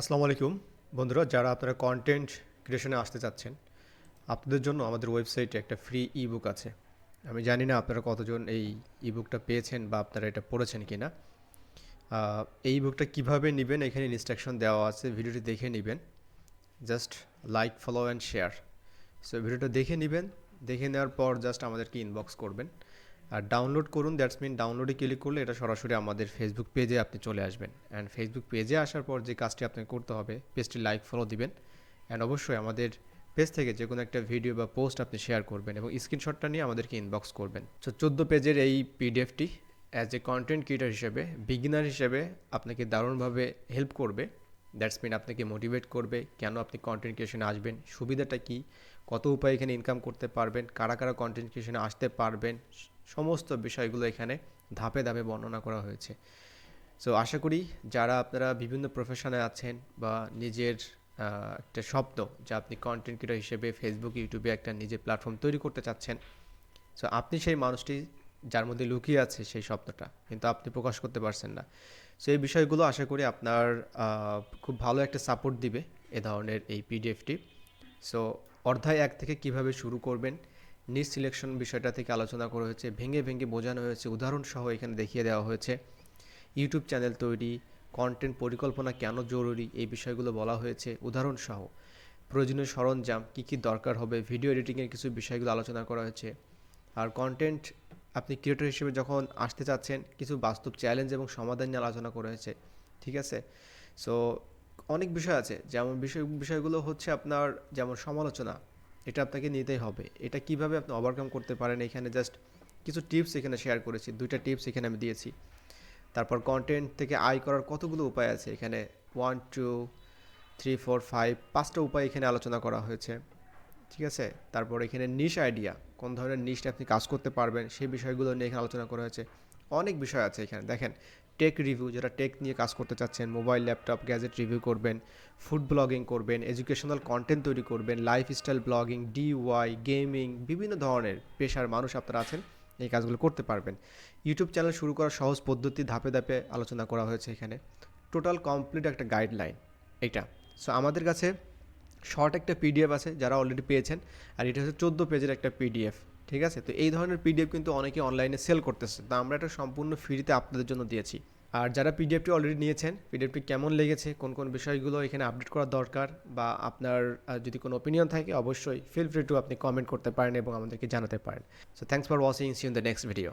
আসসালামু আলাইকুম। বন্ধুরা, যারা আপনারা কন্টেন্ট ক্রিয়েশনে আসতে চাচ্ছেন, আপনাদের জন্য আমাদের ওয়েবসাইটে একটা ফ্রি ইবুক আছে। আমি জানি না আপনারা কতজন এই ইবুকটা পেয়েছেন বা আপনারা এটা পড়েছেন কি না এই বুকটা কীভাবে নেবেন, এখানে ইনস্ট্রাকশন দেওয়া আছে, ভিডিওটি দেখে নেবেন। Just like follow and share so ভিডিওটা দেখে নেবেন, দেখে নেওয়ার পর জাস্ট আমাদেরকে ইনবক্স করবেন। আর ডাউনলোড করুন দ্যাটস মিন ডাউনলোডে ক্লিক করলে এটা সরাসরি আমাদের ফেসবুক পেজে আপনি চলে আসবেন। অ্যান্ড ফেসবুক পেজে আসার পর যে কাজটি আপনাকে করতে হবে পেজটি লাইক ফলো দিবেন। অ্যান্ড অবশ্যই আমাদের পেজ থেকে যে কোনো একটা ভিডিও বা পোস্ট আপনি শেয়ার করবেন এবং স্ক্রিনশটটা নিয়ে আমাদেরকে ইনবক্স করবেন। সো চোদ্দ পেজের এই পিডিএফটি অ্যাজ এ কন্টেন্ট ক্রিয়েটার হিসেবে বিগিনার হিসেবে আপনাকে দারুণভাবে হেল্প করবে। দ্যাটস মিন আপনাকে মোটিভেট করবে কেন আপনি কন্টেন্ট ক্রিয়েশনে আসবেন, সুবিধাটা কি, কত উপায় এখানে ইনকাম করতে পারবেন, কারা কারা কন্টেন্ট ক্রিয়েশনে আসতে পারবেন সমস্ত বিষয়গুলো এখানে ধাপে ধাপে বর্ণনা করা হয়েছে। সো আশা করি যারা আপনারা বিভিন্ন প্রফেশনে আছেন বা নিজের একটা স্বপ্ন যে আপনি কন্টেন্ট ক্রিয়েটার হিসেবে ফেসবুক ইউটিউবে একটা নিজের প্ল্যাটফর্ম তৈরি করতে চাচ্ছেন সো আপনি সেই মানুষটি যার মধ্যে লুকিয়ে আছে সেই স্বপ্নটা কিন্তু আপনি প্রকাশ করতে পারছেন না। সো এই বিষয়গুলো আশা করি আপনার খুব ভালো একটা সাপোর্ট দিবে এ ধরনের এই পিডিএফটি সো অর্ধায় এক থেকে কীভাবে শুরু করবেন নিজ সিলেকশন বিষয়টা থেকে আলোচনা করা হয়েছে ভেঙে ভেঙে বোঝানো হয়েছে। উদাহরণসহ এখানে দেখিয়ে দেওয়া হয়েছে। ইউটিউব চ্যানেল তৈরি কন্টেন্ট পরিকল্পনা কেন জরুরি, এই বিষয়গুলো বলা হয়েছে। উদাহরণসহ প্রয়োজনীয় সরঞ্জাম, কী কী দরকার হবে ভিডিও এডিটিংয়ের কিছু বিষয়গুলো আলোচনা করা হয়েছে। আর কন্টেন্ট আপনি ক্রিয়েটর হিসেবে যখন আসতে চাচ্ছেন, কিছু বাস্তব চ্যালেঞ্জ এবং সমাধান নিয়ে আলোচনা করা হয়েছে। ঠিক আছে? সো অনেক বিষয় আছে। যেমন বিষয়, বিষয়গুলো হচ্ছে আপনার যেমন সমালোচনা এটা আপনাকে নিতেই হবে। এটা কীভাবে আপনি ওভারকাম করতে পারেন? এখানে জাস্ট কিছু টিপস এখানে শেয়ার করেছি। দুইটা টিপস এখানে আমি দিয়েছি। তারপর কন্টেন্ট থেকে আয় করার কতগুলো উপায় আছে? এখানে one two three four five পাঁচটা উপায় এখানে আলোচনা করা হয়েছে। ঠিক আছে? তারপর এখানে নিশ আইডিয়া কোন ধরনের নিশটা আপনি কাজ করতে পারবেন, সেই বিষয়গুলো নিয়ে এখানে আলোচনা করা হয়েছে। অনেক বিষয় আছে এখানে। দেখেন টেক রিভিউ যেটা টেক নিয়ে কাজ করতে চাচ্ছেন মোবাইল ল্যাপটপ গ্যাজেট রিভিউ করবেন ফুড ব্লগিং করবেন এডুকেশনাল কন্টেন্ট তৈরি করবেন লাইফস্টাইল ব্লগিং ডিওয়াই গেমিং বিভিন্ন ধরনের পেশার মানুষ আপনারা আছেন, এই কাজগুলো করতে পারবেন। ইউটিউব চ্যানেল শুরু করার সহজ পদ্ধতি ধাপে ধাপে আলোচনা করা হয়েছে এখানে। টোটাল কমপ্লিট একটা গাইডলাইন এটা সো আমাদের কাছে শর্ট একটা পিডিএফ আছে, যারা অলরেডি পেয়েছেন, আর এটা হচ্ছে চোদ্দ পেজের একটা পিডিএফ ঠিক আছে? তো এই ধরনের পিডিএফ কিন্তু অনেকে অনলাইনে সেল করতেছে। তো আমরা এটা সম্পূর্ণ ফ্রিতে আপনাদের জন্য দিয়েছি। আর যারা পিডিএফটি অলরেডি নিয়েছেন পিডিএফটি কেমন লেগেছে, কোন কোন বিষয়গুলো এখানে আপডেট করা দরকার বা আপনার যদি কোনো ওপিনিয়ন থাকে, অবশ্যই ফিল ফ্রি টু আপনি কমেন্ট করতে পারেন এবং আমাদেরকে জানাতে পারেন। So thanks for watching see in the next video